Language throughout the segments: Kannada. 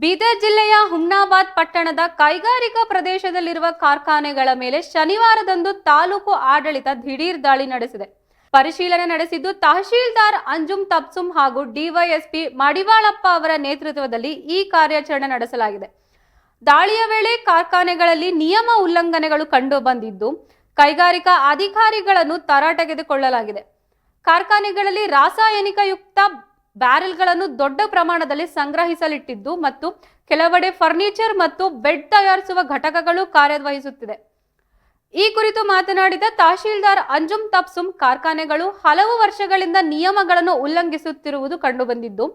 ಬೀದರ್ ಜಿಲ್ಲೆಯ ಹುಮ್ನಾಬಾದ್ ಪಟ್ಟಣದ ಕೈಗಾರಿಕಾ ಪ್ರದೇಶದಲ್ಲಿರುವ ಕಾರ್ಖಾನೆಗಳ ಮೇಲೆ ಶನಿವಾರದಂದು ತಾಲೂಕು ಆಡಳಿತ ದಿಢೀರ್ ದಾಳಿ ನಡೆಸಿದೆ. ಪರಿಶೀಲನೆ ನಡೆಸಿದ್ದು ತಹಶೀಲ್ದಾರ್ ಅಂಜುಮ್ ತಪ್ಸುಮ್ ಹಾಗೂ ಡಿವೈಎಸ್ಪಿ ಮಡಿವಾಳಪ್ಪ ಅವರ ನೇತೃತ್ವದಲ್ಲಿ ಈ ಕಾರ್ಯಾಚರಣೆ ನಡೆಸಲಾಗಿದೆ. ದಾಳಿಯ ವೇಳೆ ಕಾರ್ಖಾನೆಗಳಲ್ಲಿ ನಿಯಮ ಉಲ್ಲಂಘನೆಗಳು ಕಂಡು ಬಂದಿದ್ದು, ಕೈಗಾರಿಕಾ ಅಧಿಕಾರಿಗಳನ್ನು ತರಾಟೆಗೆದುಕೊಳ್ಳಲಾಗಿದೆ. ಕಾರ್ಖಾನೆಗಳಲ್ಲಿ ರಾಸಾಯನಿಕಯುಕ್ತ ಬ್ಯಾರೆಲ್ಗಳನ್ನು ದೊಡ್ಡ ಪ್ರಮಾಣದಲ್ಲಿ ಸಂಗ್ರಹಿಸಲಿಟ್ಟಿದ್ದು ಮತ್ತು ಕೆಲವೆಡೆ ಫರ್ನಿಚರ್ ಮತ್ತು ಬೆಡ್ ತಯಾರಿಸುವ ಘಟಕಗಳು ಕಾರ್ಯನಿರ್ವಹಿಸುತ್ತಿದೆ. ಈ ಕುರಿತು ಮಾತನಾಡಿದ ತಹಶೀಲ್ದಾರ್ ಅಂಜುಮ್ ತಪ್ಸುಮ್, ಕಾರ್ಖಾನೆಗಳು ಹಲವು ವರ್ಷಗಳಿಂದ ನಿಯಮಗಳನ್ನು ಉಲ್ಲಂಘಿಸುತ್ತಿರುವುದು ಕಂಡುಬಂದಿದ್ದು,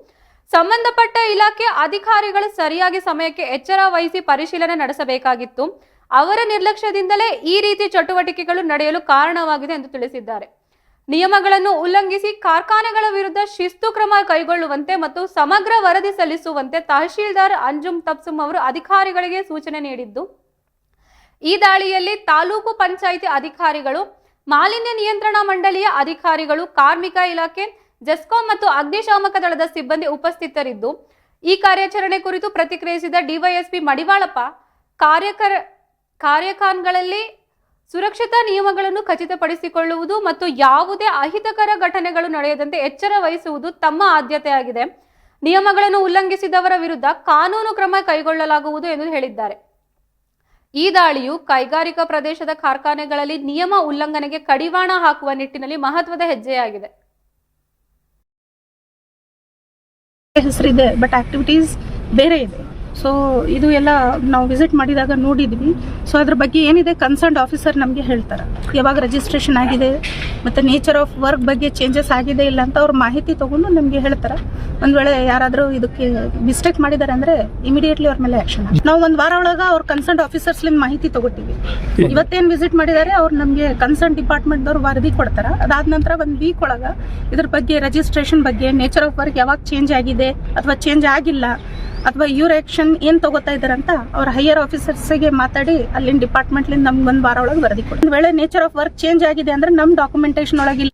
ಸಂಬಂಧಪಟ್ಟ ಇಲಾಖೆ ಅಧಿಕಾರಿಗಳು ಸರಿಯಾಗಿ ಸಮಯಕ್ಕೆ ಎಚ್ಚರ ವಹಿಸಿ ಪರಿಶೀಲನೆ ನಡೆಸಬೇಕಾಗಿತ್ತು. ಅವರ ನಿರ್ಲಕ್ಷ್ಯದಿಂದಲೇ ಈ ರೀತಿ ಚಟುವಟಿಕೆಗಳು ನಡೆಯಲು ಕಾರಣವಾಗಿದೆ ಎಂದು ತಿಳಿಸಿದ್ದಾರೆ. ನಿಯಮಗಳನ್ನು ಉಲ್ಲಂಘಿಸಿ ಕಾರ್ಖಾನೆಗಳ ವಿರುದ್ಧ ಶಿಸ್ತು ಕ್ರಮ ಕೈಗೊಳ್ಳುವಂತೆ ಮತ್ತು ಸಮಗ್ರ ವರದಿ ಸಲ್ಲಿಸುವಂತೆ ತಹಶೀಲ್ದಾರ್ ಅಂಜುಮ್ ತಬ್ಸುಮ್ ಅವರು ಅಧಿಕಾರಿಗಳಿಗೆ ಸೂಚನೆ ನೀಡಿದ್ದು, ಈ ದಾಳಿಯಲ್ಲಿ ತಾಲೂಕು ಪಂಚಾಯಿತಿ ಅಧಿಕಾರಿಗಳು, ಮಾಲಿನ್ಯ ನಿಯಂತ್ರಣ ಮಂಡಳಿಯ ಅಧಿಕಾರಿಗಳು, ಕಾರ್ಮಿಕ ಇಲಾಖೆ, ಜೆಸ್ಕಾಂ ಮತ್ತು ಅಗ್ನಿಶಾಮಕ ದಳದ ಸಿಬ್ಬಂದಿ ಉಪಸ್ಥಿತರಿದ್ದು, ಈ ಕಾರ್ಯಾಚರಣೆ ಕುರಿತು ಪ್ರತಿಕ್ರಿಯಿಸಿದ ಡಿವೈಎಸ್ಪಿ ಮಡಿವಾಳಪ್ಪ, ಕಾರ್ಯಕರ ಕಾರ್ಯಕಾನ್ಗಳಲ್ಲಿ ಸುರಕ್ಷತಾ ನಿಯಮಗಳನ್ನು ಖಚಿತಪಡಿಸಿಕೊಳ್ಳುವುದು ಮತ್ತು ಯಾವುದೇ ಅಹಿತಕರ ಘಟನೆಗಳು ನಡೆಯದಂತೆ ಎಚ್ಚರ ವಹಿಸುವುದು ತಮ್ಮ ಆದ್ಯತೆಯಾಗಿದೆ. ನಿಯಮಗಳನ್ನು ಉಲ್ಲಂಘಿಸಿದವರ ವಿರುದ್ಧ ಕಾನೂನು ಕ್ರಮ ಕೈಗೊಳ್ಳಲಾಗುವುದು ಎಂದು ಹೇಳಿದ್ದಾರೆ. ಈ ದಾಳಿಯು ಕೈಗಾರಿಕಾ ಪ್ರದೇಶದ ಕಾರ್ಖಾನೆಗಳಲ್ಲಿ ನಿಯಮ ಉಲ್ಲಂಘನೆಗೆ ಕಡಿವಾಣ ಹಾಕುವ ನಿಟ್ಟಿನಲ್ಲಿ ಮಹತ್ವದ ಹೆಜ್ಜೆಯಾಗಿದೆ. ಹೆಸರಿದೆ ಬಟ್ ಆಕ್ಟಿವಿಟೀಸ್ ಬೇರೆ ಇದೆ. ಸೊ ಇದು ಎಲ್ಲ ನಾವು ವಿಸಿಟ್ ಮಾಡಿದಾಗ ನೋಡಿದ್ವಿ. ಸೊ ಅದ್ರ ಬಗ್ಗೆ ಏನಿದೆ ಕನ್ಸರ್ನ್ ಆಫೀಸರ್ ನಮಗೆ ಹೇಳ್ತಾರೆ. ಯಾವಾಗ ರಿಜಿಸ್ಟ್ರೇಷನ್ ಆಗಿದೆ, ಮತ್ತು ನೇಚರ್ ಆಫ್ ವರ್ಕ್ ಬಗ್ಗೆ ಚೇಂಜಸ್ ಆಗಿದೆ ಇಲ್ಲ ಅಂತ ಅವ್ರ ಮಾಹಿತಿ ತೊಗೊಂಡು ನಮಗೆ ಹೇಳ್ತಾರೆ. ಒಂದು ವೇಳೆ ಯಾರಾದರೂ ಇದಕ್ಕೆ ಮಿಸ್ಟೇಕ್ ಮಾಡಿದ್ದಾರೆ ಅಂದರೆ ಇಮಿಡಿಯೇಟ್ಲಿ ಅವ್ರ ಮೇಲೆ ಆ್ಯಕ್ಷನ್ ನಾವು ಒಂದು ವಾರ ಒಳಗೆ ಅವ್ರ ಕನ್ಸರ್ನ್ಡ್ ಆಫೀಸರ್ಸ್ಲಿಂದ ಮಾಹಿತಿ ತೊಗೊತೀವಿ ಇವತ್ತೇನು ವಿಸಿಟ್ ಮಾಡಿದ್ದಾರೆ ಅವ್ರು ನಮಗೆ ಕನ್ಸರ್ನ್ ಡಿಪಾರ್ಟ್ಮೆಂಟ್ದವ್ರು ವರದಿ ಕೊಡ್ತಾರೆ. ಅದಾದ ನಂತರ ಒಂದು ವೀಕ್ ಒಳಗೆ ಇದ್ರ ಬಗ್ಗೆ ರಿಜಿಸ್ಟ್ರೇಷನ್ ಬಗ್ಗೆ ನೇಚರ್ ಆಫ್ ವರ್ಕ್ ಯಾವಾಗ ಚೇಂಜ್ ಆಗಿದೆ, ಅಥವಾ ಚೇಂಜ್ ಆಗಿಲ್ಲ ಅಥವಾ ಇವ್ರ ಆಕ್ಷನ್ ಏನು ತಗೋತಾ ಇದಾರಂತ ಅವ್ರ ಹೈಯರ್ ಆಫೀಸರ್ಸ್ಗೆ ಮಾತಾಡಿ ಅಲ್ಲಿನ ಡಿಪಾರ್ಟ್ಮೆಂಟ್ಲಿಂದ ನಮ್ಗೆ ಒಂದು ವಾರ ಒಳಗೆ ವರದಿ ಕೊಡಿ. ಒಂದು ವೇಳೆ ನೇಚರ್ ಆಫ್ ವರ್ಕ್ ಚೇಂಜ್ ಆಗಿದೆ ಅಂದ್ರೆ ನಮ್ಮ ಡಾಕ್ಯುಮೆಂಟೇಶನ್ ಒಳಗೆ